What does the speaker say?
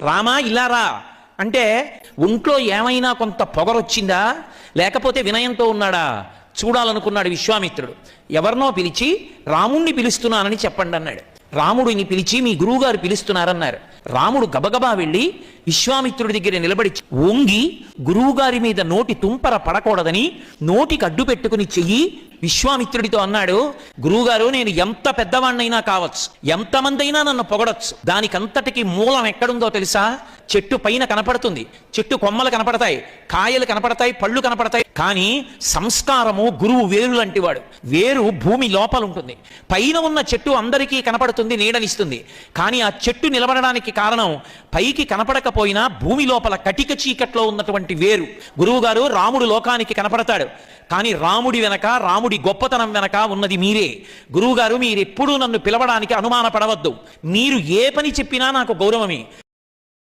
రామా ఇలా రా. అంటే ఒంట్లో ఏమైనా కొంత పొగరొచ్చిందా? లేకపోతే వినయంతో ఉన్నాడా? చూడాలనుకున్నాడు విశ్వామిత్రుడు. ఎవరినో పిలిచి రాముణ్ణి పిలుస్తున్నానని చెప్పండి అన్నాడు రాముడిని పిలిచి మీ గురువుగారు పిలుస్తున్నారన్నారు. రాముడు గబగబా వెళ్ళి విశ్వామిత్రుడి దగ్గర నిలబడి వంగి గురువుగారి మీద నోటి తుంపర పడకూడదని నోటికి అడ్డు పెట్టుకుని చెయ్యి విశ్వామిత్రుడితో అన్నాడు గురువుగారు నేను ఎంత పెద్దవాణ్ణైనా కావచ్చు ఎంతమందైనా నన్ను పొగడొచ్చు. దానికంతటికి మూలం ఎక్కడుందో తెలుసా? చెట్టు పైన కనపడుతుంది. చెట్టు కొమ్మలు కనపడతాయి. కాయలు కనపడతాయి. పళ్ళు కనపడతాయి. కానీ సంస్కారము గురువు వేరు లాంటి వాడు. వేరు భూమి లోపల ఉంటుంది. పైన ఉన్న చెట్టు అందరికీ కనపడుతుంది నీడనిస్తుంది. కానీ ఆ చెట్టు నిలబడడానికి కారణం పైకి కనపడకపోయినా భూమి లోపల కటిక చీకట్లో ఉన్నటువంటి వేరు. గురువుగారు రాముడు లోకానికి కనపడతాడు. కానీ రాముడి వెనక రాముడి గొప్పతనం వెనక ఉన్నది మీరే. గురువుగారు మీరెప్పుడూ నన్ను పిలవడానికి అనుమానపడవద్దు. మీరు ఏ పని చెప్పినా నాకు గౌరవమే.